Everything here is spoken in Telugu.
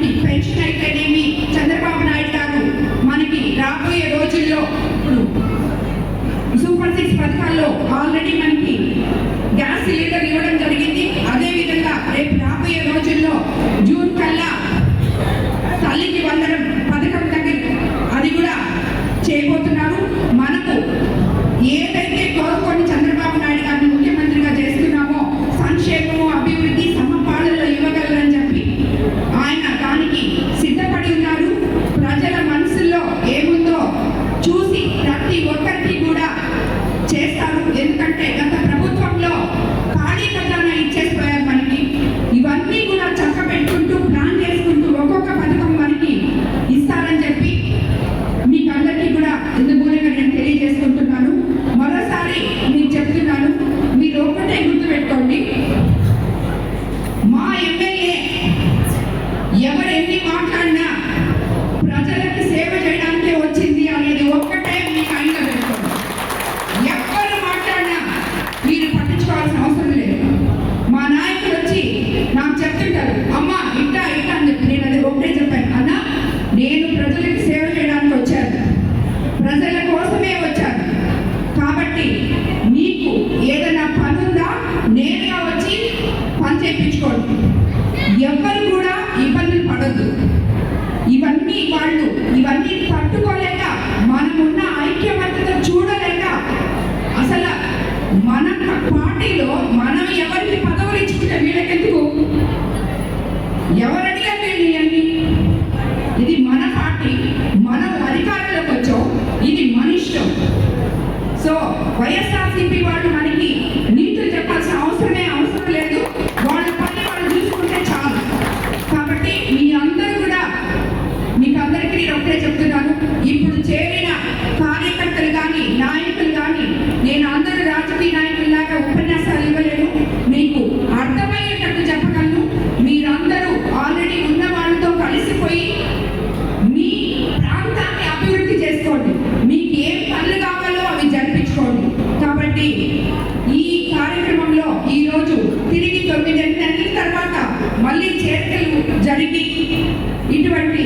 మనకి పెన్షన్ అయితేనేమి చంద్రబాబు నాయుడు గారు మనకి రాబోయే రోజుల్లో ఇప్పుడు సూపర్ సిక్స్ పథకాల్లో ఆల్రెడీ మనకి గ్యాస్ సిలిండర్ ఇవ్వడం జరిగింది. అదేవిధంగా రేపు రాబోయే రోజుల్లో జూన్ కల్లా తల్లికి వందడం పథకం దగ్గర అది కూడా చేయబోతున్నారు. చేస్తాను. విషయం సో వైఎస్ఆర్సీపీ వాళ్ళు మనకి నీతులు చెప్పాల్సిన అవసరమే అవసరం లేదు. వాళ్ళ పని వాళ్ళు చూసుకుంటే చాలు. కాబట్టి మీ అందరూ కూడా మీకు అందరికీ నేను ఒకటే చెప్తున్నాను. ఇప్పుడు చేరి మళ్ళీ చేతలు జరిపి ఇటువంటి